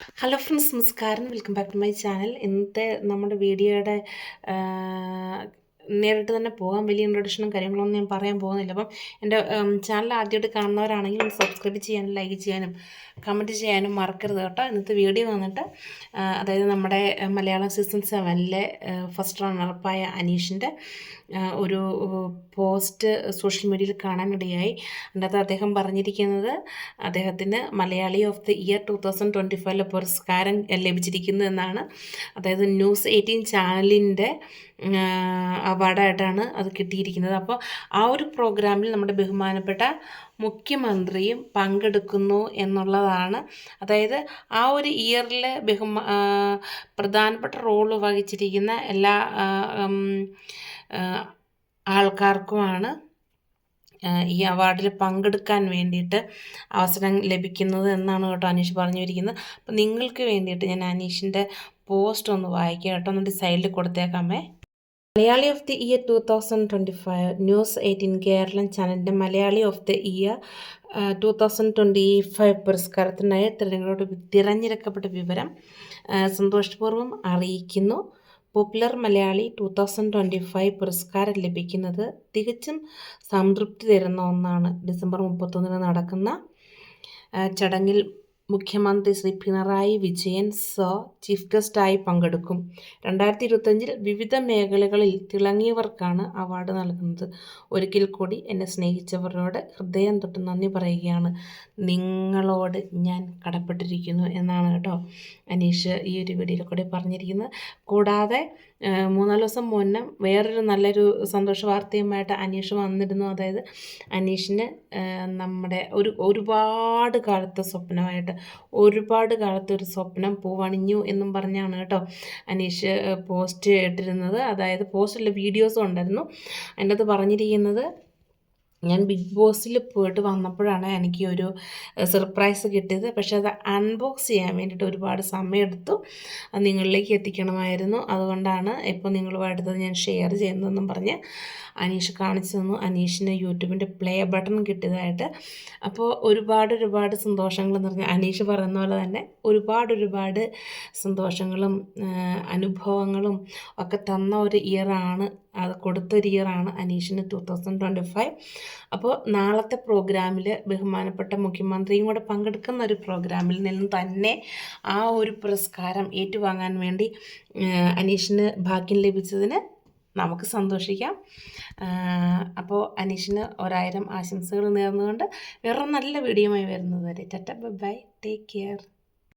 Hello friends നമസ്കാരം. Welcome back to my channel ഇന്നത്തെ നമ്മുടെ വീഡിയോയുടെ നേരിട്ട് തന്നെ പോകാം. വലിയ ഇൻട്രൊഡക്ഷനും കാര്യങ്ങളൊന്നും ഞാൻ പറയാൻ പോകുന്നില്ല. അപ്പം എന്റെ ചാനൽ ആദ്യമായിട്ട് കാണുന്നവരാണെങ്കിൽ സബ്സ്ക്രൈബ് ചെയ്യാനും ലൈക്ക് ചെയ്യാനും കമന്റ് ചെയ്യാനും മറക്കരുത് കേട്ടോ. ഇന്നത്തെ വീഡിയോ വന്നിട്ട് അതായത് നമ്മുടെ മലയാളം സീസൺ സെവനിലെ ഫസ്റ്റ് റണ്ണറപ്പായ അനീഷിന്റെ ഒരു പോസ്റ്റ് സോഷ്യൽ മീഡിയയിൽ കാണാനിടയായി. അതിനകത്ത് അദ്ദേഹം പറഞ്ഞിരിക്കുന്നത് അദ്ദേഹത്തിന് Malayali of the year two thousand twenty ഫൈവിലെ പുരസ്കാരം ലഭിച്ചിരിക്കുന്നു എന്നാണ്. അതായത് ന്യൂസ് എയ്റ്റീൻ ചാനലിന്റെ അവാർഡായിട്ടാണ് അത് കിട്ടിയിരിക്കുന്നത്. അപ്പോൾ ആ ഒരു പ്രോഗ്രാമിൽ നമ്മുടെ ബഹുമാനപ്പെട്ട മുഖ്യമന്ത്രിയും പങ്കെടുക്കുന്നു എന്നുള്ളതാണ്. അതായത് ആ ഒരു ഇയറിൽ ബഹുമാ പ്രധാനപ്പെട്ട റോൾ വഹിച്ചിരിക്കുന്ന എല്ലാ ആൾക്കാർക്കുമാണ് ഈ അവാർഡിൽ പങ്കെടുക്കാൻ വേണ്ടിയിട്ട് അവസരം ലഭിക്കുന്നത് എന്നാണ് കേട്ടോ അനീഷ് പറഞ്ഞു വരിക്കുന്നത് അപ്പോൾ നിങ്ങൾക്ക് വേണ്ടിയിട്ട് ഞാൻ അനീഷിന്റെ പോസ്റ്റ് ഒന്ന് വായിക്കാം കേട്ടോ. എന്നിട്ട് സൈഡിൽ കൊടുത്തേക്കാമേ. Malayali of the year two thousand twenty five news eighteen Keralam ചാനലിന്റെ Malayali of the year two thousand twenty five പുരസ്കാരത്തിനായി തിരഞ്ഞെടുപ്പ് തിരഞ്ഞെടുക്കപ്പെട്ട വിവരം സന്തോഷപൂർവം അറിയിക്കുന്നു. Popular Malayali two thousand twenty five പുരസ്കാരം ലഭിക്കുന്നത് തികച്ചും സംതൃപ്തി തരുന്ന ഒന്നാണ്. ഡിസംബർ മുപ്പത്തൊന്നിന് നടക്കുന്ന ചടങ്ങിൽ മുഖ്യമന്ത്രി ശ്രീ പിണറായി വിജയൻ സ ചീഫ് ഗസ്റ്റായി പങ്കെടുക്കും. രണ്ടായിരത്തി ഇരുപത്തഞ്ചിൽ വിവിധ മേഖലകളിൽ തിളങ്ങിയവർക്കാണ് അവാർഡ് നൽകുന്നത്. ഒരിക്കൽ കൂടി എന്നെ സ്നേഹിച്ചവരോട് ഹൃദയം തൊട്ട് നന്ദി പറയുകയാണ്. നിങ്ങളോട് ഞാൻ കടപ്പെട്ടിരിക്കുന്നു എന്നാണ് കേട്ടോ അനീഷ് ഈ ഒരു വീഡിയോയിൽ കൂടി പറഞ്ഞിരിക്കുന്നത്. കൂടാതെ മൂന്നാൽ ദിവസം മുന്നേ വേറൊരു നല്ലൊരു സന്തോഷ വാർത്തയുമായിട്ട് അനീഷ് വന്നിരുന്നു. അതായത് അനീഷിന് നമ്മുടെ ഒരു ഒരുപാട് കാലത്തെ സ്വപ്നമായിട്ട് ഒരുപാട് കാലത്തെ ഒരു സ്വപ്നം പൂവണിഞ്ഞു എന്നും പറഞ്ഞാണ് കേട്ടോ അനീഷ് പോസ്റ്റ് ഇട്ടിരുന്നത്. അതായത് പോസ്റ്റിലെ വീഡിയോസും ഉണ്ടായിരുന്നു. അതിന്റെ അത് പറഞ്ഞിരിക്കുന്നത് ഞാൻ ബിഗ് ബോസിൽ പോയിട്ട് വന്നപ്പോഴാണ് എനിക്ക് ഒരു സർപ്രൈസ് കിട്ടിയത്. പക്ഷെ അത് അൺബോക്സ് ചെയ്യാൻ വേണ്ടിയിട്ട് ഒരുപാട് സമയമെടുത്തു. അത് നിങ്ങളിലേക്ക് എത്തിക്കണമായിരുന്നു. അതുകൊണ്ടാണ് ഇപ്പോൾ നിങ്ങളുമായിട്ട് ഞാൻ ഷെയർ ചെയ്യുന്നതെന്നും പറഞ്ഞ് അനീഷ് കാണിച്ചു തന്നു. അനീഷിന് യൂട്യൂബിന്റെ പ്ലേ ബട്ടൺ കിട്ടിയതായിട്ട്. അപ്പോൾ ഒരുപാട് ഒരുപാട് സന്തോഷങ്ങൾ നിറഞ്ഞ അനീഷ് പറയുന്ന പോലെ തന്നെ ഒരുപാട് ഒരുപാട് സന്തോഷങ്ങളും അനുഭവങ്ങളും ഒക്കെ തന്ന ഒരു ഇയറാണ് അത് കൊടുത്തൊരു ഇയറാണ് അനീഷിന് ടു തൗസൻഡ് ട്വന്റി ഫൈവ് അപ്പോൾ നാളത്തെ പ്രോഗ്രാമിൽ ബഹുമാനപ്പെട്ട മുഖ്യമന്ത്രിയും കൂടെ പങ്കെടുക്കുന്ന ഒരു പ്രോഗ്രാമിൽ നിന്നും തന്നെ ആ ഒരു പുരസ്കാരം ഏറ്റുവാങ്ങാൻ വേണ്ടി അനീഷിന് ഭാഗ്യം ലഭിച്ചതിന് നമുക്ക് സന്തോഷിക്കാം. അപ്പോൾ അനീഷിന് ഒരായിരം ആശംസകൾ നേർന്നുകൊണ്ട് വേറെ നല്ല വീഡിയോയുമായി വരുന്നത് വരെ ടറ്റ ബൈ ടേക്ക് കെയർ